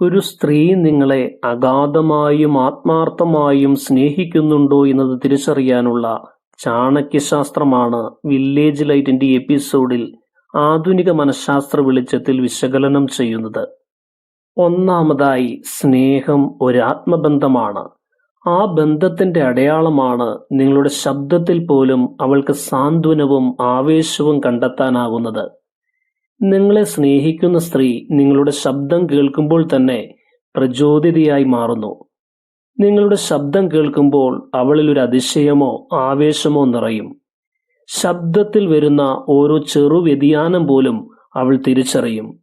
ഒരു സ്ത്രീ നിങ്ങളെ അഗാധമായും ആത്മാർത്ഥമായും സ്നേഹിക്കുന്നുണ്ടോ എന്നത് തിരിച്ചറിയാനുള്ള ചാണക്യശാസ്ത്രമാണ് വില്ലേജ് ലൈറ്റിന്റെ എപ്പിസോഡിൽ ആധുനിക മനഃശാസ്ത്ര വെളിച്ചത്തിൽ വിശകലനം ചെയ്യുന്നത്. ഒന്നാമതായി സ്നേഹം ഒരു ആത്മബന്ധമാണ്. ആ ബന്ധത്തിന്റെ അടയാളമാണ് നിങ്ങളുടെ ശബ്ദത്തിൽ പോലും അവൾക്ക് സാന്ത്വനവും ആവേശവും കണ്ടെത്താനാകുന്നത് നിങ്ങളെ സ്നേഹിക്കുന്ന സ്ത്രീ നിങ്ങളുടെ ശബ്ദം കേൾക്കുമ്പോൾ തന്നെ പ്രചോദിതയായി മാറുന്നു. നിങ്ങളുടെ ശബ്ദം കേൾക്കുമ്പോൾ അവളിൽ ഒരു അതിശയമോ ആവേശമോ നിറയും. ശബ്ദത്തിൽ വരുന്ന ഓരോ ചെറു വ്യതിയാനം പോലും അവൾ തിരിച്ചറിയും.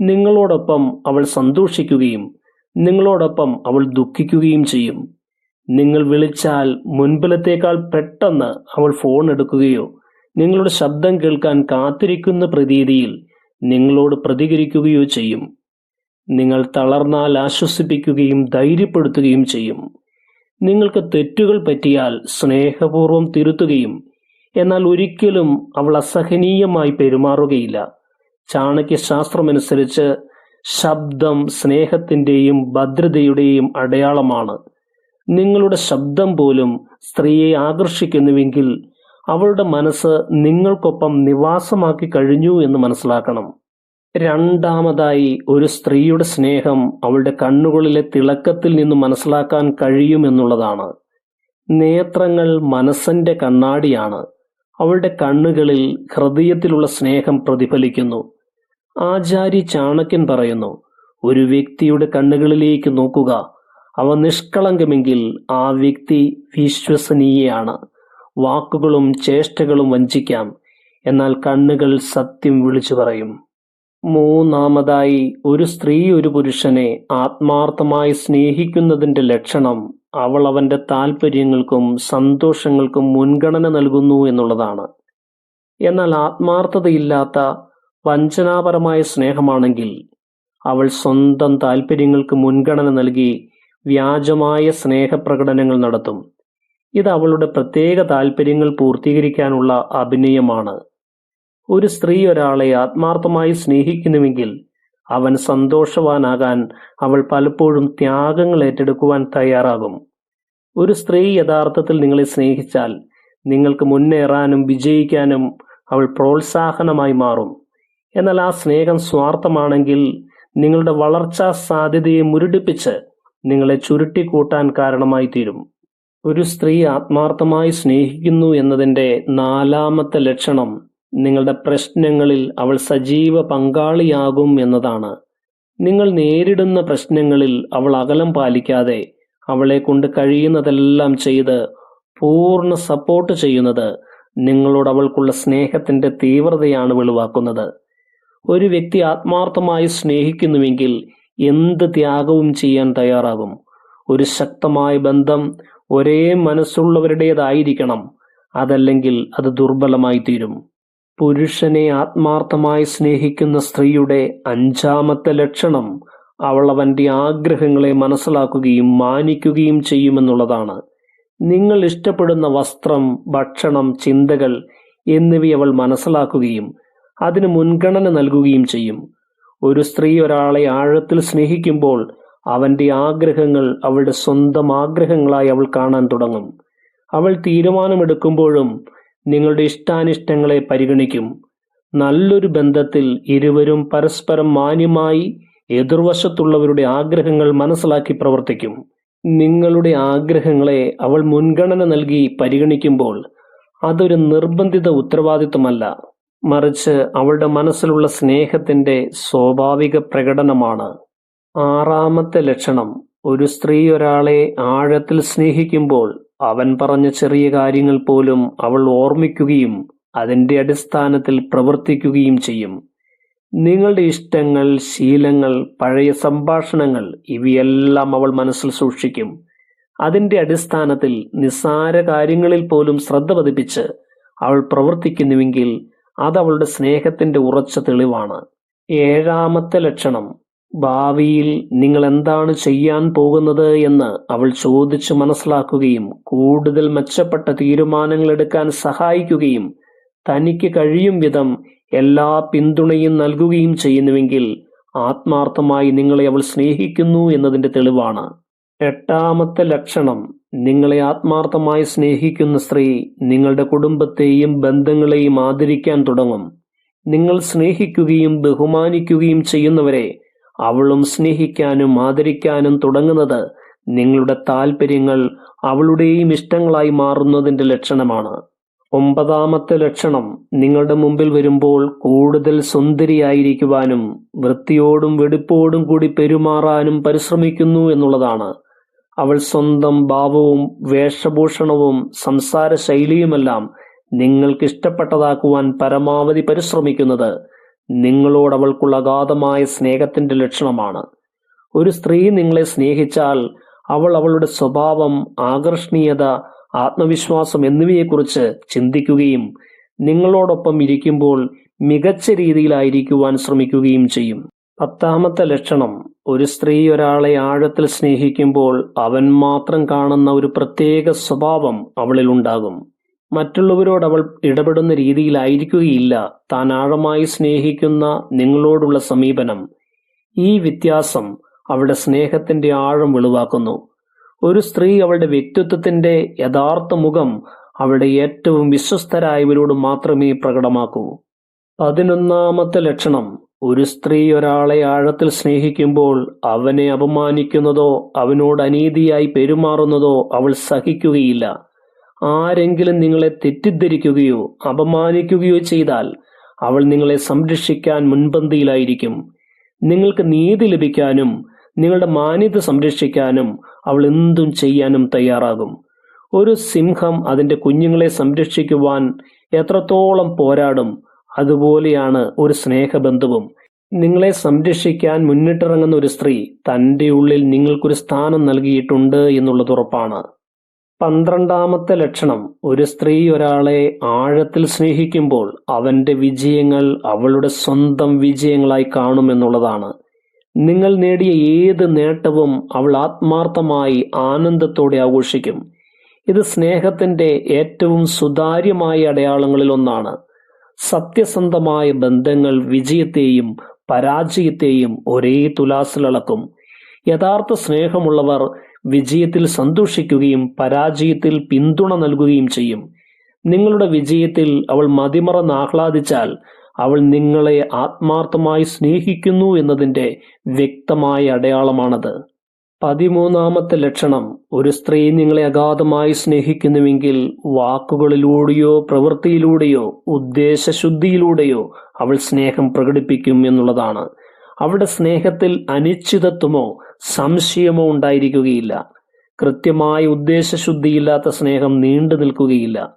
നിങ്ങളോടൊപ്പം അവൾ സന്തോഷിക്കുകയും നിങ്ങളോടൊപ്പം അവൾ ദുഃഖിക്കുകയും ചെയ്യും. നിങ്ങൾ വിളിച്ചാൽ മുൻപിലത്തേക്കാൾ പെട്ടെന്ന് അവൾ ഫോൺ എടുക്കുകയോ നിങ്ങളുടെ ശബ്ദം കേൾക്കാൻ കാത്തിരിക്കുന്ന പ്രതീതിയിൽ നിങ്ങളോട് പ്രതികരിക്കുകയോ ചെയ്യും. നിങ്ങൾ തളർന്നാൽ ആശ്വസിപ്പിക്കുകയും ധൈര്യപ്പെടുത്തുകയും ചെയ്യും. നിങ്ങൾക്ക് തെറ്റുകൾ പറ്റിയാൽ സ്നേഹപൂർവം തിരുത്തുകയും എന്നാൽ ഒരിക്കലും അവൾ അസഹനീയമായി പെരുമാറുകയില്ല. ചാണക്യശാസ്ത്രമനുസരിച്ച് ശബ്ദം സ്നേഹത്തിന്റെയും ഭദ്രതയുടെയും അടയാളമാണ്. നിങ്ങളുടെ ശബ്ദം പോലും സ്ത്രീയെ ആകർഷിക്കുന്നുവെങ്കിൽ അവളുടെ മനസ്സ് നിങ്ങൾക്കൊപ്പം നിവാസമാക്കി കഴിഞ്ഞു എന്ന് മനസ്സിലാക്കണം. രണ്ടാമതായി ഒരു സ്ത്രീയുടെ സ്നേഹം അവളുടെ കണ്ണുകളിലെ തിളക്കത്തിൽ നിന്ന് മനസ്സിലാക്കാൻ കഴിയുമെന്നുള്ളതാണ് നേത്രങ്ങൾ മനസ്സിന്റെ കണ്ണാടിയാണ്. അവളുടെ കണ്ണുകളിൽ ഹൃദയത്തിലുള്ള സ്നേഹം പ്രതിഫലിക്കുന്നു. ആചാര്യ ചാണക്യൻ പറയുന്നു ഒരു വ്യക്തിയുടെ കണ്ണുകളിലേക്ക് നോക്കുക. അവ നിഷ്കളങ്കമെങ്കിൽ ആ വ്യക്തി വിശ്വസനീയയാണ്. വാക്കുകളും ചേഷ്ടകളും വഞ്ചിക്കാം. എന്നാൽ കണ്ണുകൾ സത്യം വിളിച്ചു പറയും. മൂന്നാമതായി ഒരു സ്ത്രീ ഒരു പുരുഷനെ ആത്മാർത്ഥമായി സ്നേഹിക്കുന്നതിന്റെ ലക്ഷണം അവൾ അവന്റെ താല്പര്യങ്ങൾക്കും സന്തോഷങ്ങൾക്കും മുൻഗണന നൽകുന്നു എന്നുള്ളതാണ്. എന്നാൽ ആത്മാർത്ഥതയില്ലാത്ത വഞ്ചനാപരമായ സ്നേഹമാണെങ്കിൽ അവൾ സ്വന്തം താല്പര്യങ്ങൾക്ക് മുൻഗണന നൽകി വ്യാജമായ സ്നേഹപ്രകടനങ്ങൾ നടത്തും. ഇത് അവളുടെ പ്രത്യേക താല്പര്യങ്ങൾ പൂർത്തീകരിക്കാനുള്ള അഭിനയമാണ്. ഒരു സ്ത്രീ ഒരാളെ ആത്മാർത്ഥമായി സ്നേഹിക്കുന്നുവെങ്കിൽ അവൻ സന്തോഷവാനാകാൻ അവൾ പലപ്പോഴും ത്യാഗങ്ങൾ ഏറ്റെടുക്കുവാൻ തയ്യാറാകും. ഒരു സ്ത്രീ യഥാർത്ഥത്തിൽ നിങ്ങളെ സ്നേഹിച്ചാൽ നിങ്ങൾക്ക് മുന്നേറാനും വിജയിക്കാനും അവൾ പ്രോത്സാഹനമായി മാറും. എന്നാൽ ആ സ്നേഹം സ്വാർത്ഥമാണെങ്കിൽ നിങ്ങളുടെ വളർച്ചാ സാധ്യതയെ മുരടിപ്പിച്ച് നിങ്ങളെ ചുരുട്ടിക്കൂട്ടാൻ കാരണമായി തീരും. ഒരു സ്ത്രീ ആത്മാർത്ഥമായി സ്നേഹിക്കുന്നു എന്നതിന്റെ നാലാമത്തെ ലക്ഷണം നിങ്ങളുടെ പ്രശ്നങ്ങളിൽ അവൾ സജീവ പങ്കാളിയാകും എന്നതാണ്. നിങ്ങൾ നേരിടുന്ന പ്രശ്നങ്ങളിൽ അവൾ അകലം പാലിക്കാതെ അവളെ കൊണ്ട് കഴിയുന്നതെല്ലാം ചെയ്ത് പൂർണ സപ്പോർട്ട് ചെയ്യുന്നത് നിങ്ങളോട് അവൾക്കുള്ള സ്നേഹത്തിന്റെ തീവ്രതയാണ് വെളിവാക്കുന്നത്. ഒരു വ്യക്തി ആത്മാർത്ഥമായി സ്നേഹിക്കുന്നുവെങ്കിൽ എന്ത് ത്യാഗവും ചെയ്യാൻ തയ്യാറാകും. ഒരു ശക്തമായ ബന്ധം ഒരേ മനസ്സുള്ളവരുടേതായിരിക്കണം. അതല്ലെങ്കിൽ അത് ദുർബലമായി തീരും പുരുഷനെ ആത്മാർത്ഥമായി സ്നേഹിക്കുന്ന സ്ത്രീയുടെ അഞ്ചാമത്തെ ലക്ഷണം അവൾ അവന്റെ ആഗ്രഹങ്ങളെ മനസ്സിലാക്കുകയും മാനിക്കുകയും ചെയ്യുമെന്നുള്ളതാണ്. നിങ്ങൾ ഇഷ്ടപ്പെടുന്ന വസ്ത്രം ഭക്ഷണം ചിന്തകൾ എന്നിവ അവൾ മനസ്സിലാക്കുകയും അതിന് മുൻഗണന നൽകുകയും ചെയ്യും. ഒരു സ്ത്രീ ഒരാളെ ആഴത്തിൽ സ്നേഹിക്കുമ്പോൾ അവന്റെ ആഗ്രഹങ്ങൾ അവളുടെ സ്വന്തം ആഗ്രഹങ്ങളായി അവൾ കാണാൻ തുടങ്ങും. അവൾ തീരുമാനമെടുക്കുമ്പോഴും നിങ്ങളുടെ ഇഷ്ടാനിഷ്ടങ്ങളെ പരിഗണിക്കും. നല്ലൊരു ബന്ധത്തിൽ ഇരുവരും പരസ്പരം മാന്യമായി എതിർവശത്തുള്ളവരുടെ ആഗ്രഹങ്ങൾ മനസ്സിലാക്കി പ്രവർത്തിക്കും. നിങ്ങളുടെ ആഗ്രഹങ്ങളെ അവൾ മുൻഗണന നൽകി പരിഗണിക്കുമ്പോൾ അതൊരു നിർബന്ധിത ഉത്തരവാദിത്വമല്ല. മറിച്ച് അവളുടെ മനസ്സിലുള്ള സ്നേഹത്തിന്റെ സ്വാഭാവിക പ്രകടനമാണ്. ആറാമത്തെ ലക്ഷണം. ഒരു സ്ത്രീ ഒരാളെ ആഴത്തിൽ സ്നേഹിക്കുമ്പോൾ അവൻ പറഞ്ഞ ചെറിയ കാര്യങ്ങൾ പോലും അവൾ ഓർമ്മിക്കുകയും അതിന്റെ അടിസ്ഥാനത്തിൽ പ്രവർത്തിക്കുകയും ചെയ്യും. നിങ്ങളുടെ ഇഷ്ടങ്ങൾ ശീലങ്ങൾ പഴയ സംഭാഷണങ്ങൾ ഇവയെല്ലാം അവൾ മനസ്സിൽ സൂക്ഷിക്കും. അതിന്റെ അടിസ്ഥാനത്തിൽ നിസ്സാര കാര്യങ്ങളിൽ പോലും ശ്രദ്ധ പതിപ്പിച്ച് അവൾ പ്രവർത്തിക്കുന്നുവെങ്കിൽ അത് അവളുടെ സ്നേഹത്തിന്റെ ഉറച്ച തെളിവാണ്. ഏഴാമത്തെ ലക്ഷണം. ഭാവിയിൽ നിങ്ങൾ എന്താണ് ചെയ്യാൻ പോകുന്നത് എന്ന് അവൾ ചോദിച്ച് മനസ്സിലാക്കുകയും കൂടുതൽ മെച്ചപ്പെട്ട തീരുമാനങ്ങൾ എടുക്കാൻ സഹായിക്കുകയും തനിക്ക് കഴിയും വിധം എല്ലാ പിന്തുണയും നൽകുകയും ചെയ്യുന്നുവെങ്കിൽ ആത്മാർത്ഥമായി നിങ്ങളെ അവൾ സ്നേഹിക്കുന്നു എന്നതിന്റെ തെളിവാണ്. എട്ടാമത്തെ ലക്ഷണം നിങ്ങളെ ആത്മാർത്ഥമായി സ്നേഹിക്കുന്ന സ്ത്രീ നിങ്ങളുടെ കുടുംബത്തെയും ബന്ധങ്ങളെയും ആദരിക്കാൻ തുടങ്ങും. നിങ്ങൾ സ്നേഹിക്കുകയും ബഹുമാനിക്കുകയും ചെയ്യുന്നവരെ അവളും സ്നേഹിക്കാനും ആദരിക്കാനും തുടങ്ങുന്നത് നിങ്ങളുടെ താല്പര്യങ്ങൾ അവളുടെയും ഇഷ്ടങ്ങളായി മാറുന്നതിന്റെ ലക്ഷണമാണ്. ഒമ്പതാമത്തെ ലക്ഷണം നിങ്ങളുടെ മുമ്പിൽ വരുമ്പോൾ കൂടുതൽ സുന്ദരിയായിരിക്കുവാനും വൃത്തിയോടും വെടിപ്പോടും കൂടി പെരുമാറാനും പരിശ്രമിക്കുന്നു എന്നുള്ളതാണ്. അവൾ സ്വന്തം ഭാവവും വേഷഭൂഷണവും സംസാര ശൈലിയുമെല്ലാം നിങ്ങൾക്ക് ഇഷ്ടപ്പെട്ടതാക്കുവാൻ പരമാവധി പരിശ്രമിക്കുന്നത് നിങ്ങളോട് അവൾക്കുള്ള അഗാധമായ സ്നേഹത്തിന്റെ ലക്ഷണമാണ്. ഒരു സ്ത്രീ നിങ്ങളെ സ്നേഹിച്ചാൽ അവൾ അവളുടെ സ്വഭാവം ആകർഷണീയത ആത്മവിശ്വാസം എന്നിവയെക്കുറിച്ച് ചിന്തിക്കുകയും നിങ്ങളോടൊപ്പം ഇരിക്കുമ്പോൾ മികച്ച രീതിയിലായിരിക്കുവാൻ ശ്രമിക്കുകയും ചെയ്യും. പത്താമത്തെ ലക്ഷണം ഒരു സ്ത്രീ ഒരാളെ ആഴത്തിൽ സ്നേഹിക്കുമ്പോൾ അവൻ മാത്രം കാണുന്ന ഒരു പ്രത്യേക സ്വഭാവം അവളിൽ ഉണ്ടാകും മറ്റുള്ളവരോട് അവൾ ഇടപെടുന്ന രീതിയിലായിരിക്കുകയില്ല. താൻ ആഴമായി സ്നേഹിക്കുന്ന നിങ്ങളോടുള്ള സമീപനം. ഈ വ്യത്യാസം അവളുടെ സ്നേഹത്തിന്റെ ആഴം വെളിവാക്കുന്നു. ഒരു സ്ത്രീ അവളുടെ വ്യക്തിത്വത്തിന്റെ യഥാർത്ഥ മുഖം അവളുടെ ഏറ്റവും വിശ്വസ്തരായവരോട് മാത്രമേ പ്രകടമാക്കൂ. പതിനൊന്നാമത്തെ ലക്ഷണം. ഒരു സ്ത്രീ ഒരാളെ ആഴത്തിൽ സ്നേഹിക്കുമ്പോൾ അവനെ അപമാനിക്കുന്നതോ അവനോട് അനീതിയായി പെരുമാറുന്നതോ അവൾ സഹിക്കുകയില്ല. ആരെങ്കിലും നിങ്ങളെ തെറ്റിദ്ധരിക്കുകയോ അപമാനിക്കുകയോ ചെയ്താൽ അവൾ നിങ്ങളെ സംരക്ഷിക്കാൻ മുൻപന്തിയിലായിരിക്കും. നിങ്ങൾക്ക് നീതി ലഭിക്കാനും നിങ്ങളുടെ മാന്യത സംരക്ഷിക്കാനും അവൾ എന്തും ചെയ്യാനും തയ്യാറാകും. ഒരു സിംഹം അതിന്റെ കുഞ്ഞുങ്ങളെ സംരക്ഷിക്കുവാൻ എത്രത്തോളം പോരാടും അതുപോലെയാണ് ഒരു സ്നേഹബന്ധവും. നിങ്ങളെ സംരക്ഷിക്കാൻ മുന്നിട്ടിറങ്ങുന്ന ഒരു സ്ത്രീ തന്റെ ഉള്ളിൽ നിങ്ങൾക്കൊരു സ്ഥാനം നൽകിയിട്ടുണ്ട് എന്നുള്ളത് ഉറപ്പാണ്. പന്ത്രണ്ടാമത്തെ ലക്ഷണം ഒരു സ്ത്രീ ഒരാളെ ആഴത്തിൽ സ്നേഹിക്കുമ്പോൾ അവന്റെ വിജയങ്ങൾ അവളുടെ സ്വന്തം വിജയങ്ങളായി കാണുമെന്നുള്ളതാണ് നിങ്ങൾ നേടിയ ഏത് നേട്ടവും അവൾ ആത്മാർത്ഥമായി ആനന്ദത്തോടെ ആഘോഷിക്കും. ഇത് സ്നേഹത്തിന്റെ ഏറ്റവും സുതാര്യമായ അടയാളങ്ങളിൽ ഒന്നാണ്. സത്യസന്ധമായ ബന്ധങ്ങൾ വിജയത്തെയും പരാജയത്തെയും ഒരേ തുലാസിലളക്കും യഥാർത്ഥ സ്നേഹമുള്ളവർ വിജയത്തിൽ സന്തോഷിക്കുകയും പരാജയത്തിൽ പിന്തുണ നൽകുകയും ചെയ്യും. നിങ്ങളുടെ വിജയത്തിൽ അവൾ മതിമറന്ന് ആഹ്ലാദിച്ചാൽ അവൾ നിങ്ങളെ ആത്മാർത്ഥമായി സ്നേഹിക്കുന്നു എന്നതിന്റെ വ്യക്തമായ അടയാളമാണത്. പതിമൂന്നാമത്തെ ലക്ഷണം ഒരു സ്ത്രീ നിങ്ങളെ അഗാധമായി സ്നേഹിക്കുന്നുവെങ്കിൽ വാക്കുകളിലൂടെയോ പ്രവൃത്തിയിലൂടെയോ ഉദ്ദേശശുദ്ധിയിലൂടെയോ അവൾ സ്നേഹം പ്രകടിപ്പിക്കും എന്നുള്ളതാണ്. അവളുടെ സ്നേഹത്തിൽ അനിശ്ചിതത്വമോ സംശയമോ ഉണ്ടായിരിക്കുകയില്ല. കൃത്യമായ ഉദ്ദേശശുദ്ധിയില്ലാത്ത സ്നേഹം നീണ്ടു നിൽക്കുകയില്ല.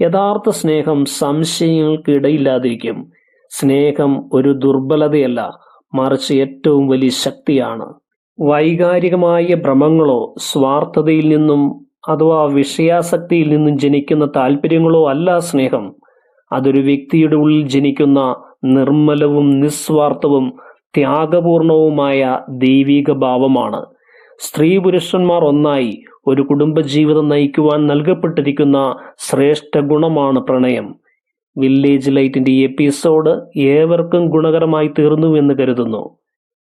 യഥാർത്ഥ സ്നേഹം സംശയങ്ങൾക്കിടയില്ലാതിരിക്കും. സ്നേഹം ഒരു ദുർബലതയല്ല മറിച്ച് ഏറ്റവും വലിയ ശക്തിയാണ്. വൈകാരികമായ ഭ്രമങ്ങളോ സ്വാർത്ഥതയിൽ നിന്നും അഥവാ വിഷയാസക്തിയിൽ നിന്നും ജനിക്കുന്ന താല്പര്യങ്ങളോ അല്ല സ്നേഹം. അതൊരു വ്യക്തിയുടെ ഉള്ളിൽ ജനിക്കുന്ന നിർമ്മലവും നിസ്വാർത്ഥവും ത്യാഗപൂർണവുമായ ദൈവിക ഭാവമാണ്. സ്ത്രീ പുരുഷന്മാർ ഒന്നായി ഒരു കുടുംബജീവിതം നയിക്കുവാൻ നൽകപ്പെട്ടിരിക്കുന്ന ശ്രേഷ്ഠ ഗുണമാണ് പ്രണയം. വില്ലേജ് ലൈറ്റിന്റെ ഈ എപ്പിസോഡ് ഏവർക്കും ഗുണകരമായി തീർന്നു എന്ന് കരുതുന്നു.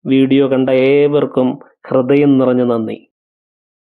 വീഡിയോ കണ്ട ഏവർക്കും ഹൃദയം നിറഞ്ഞ നന്ദി.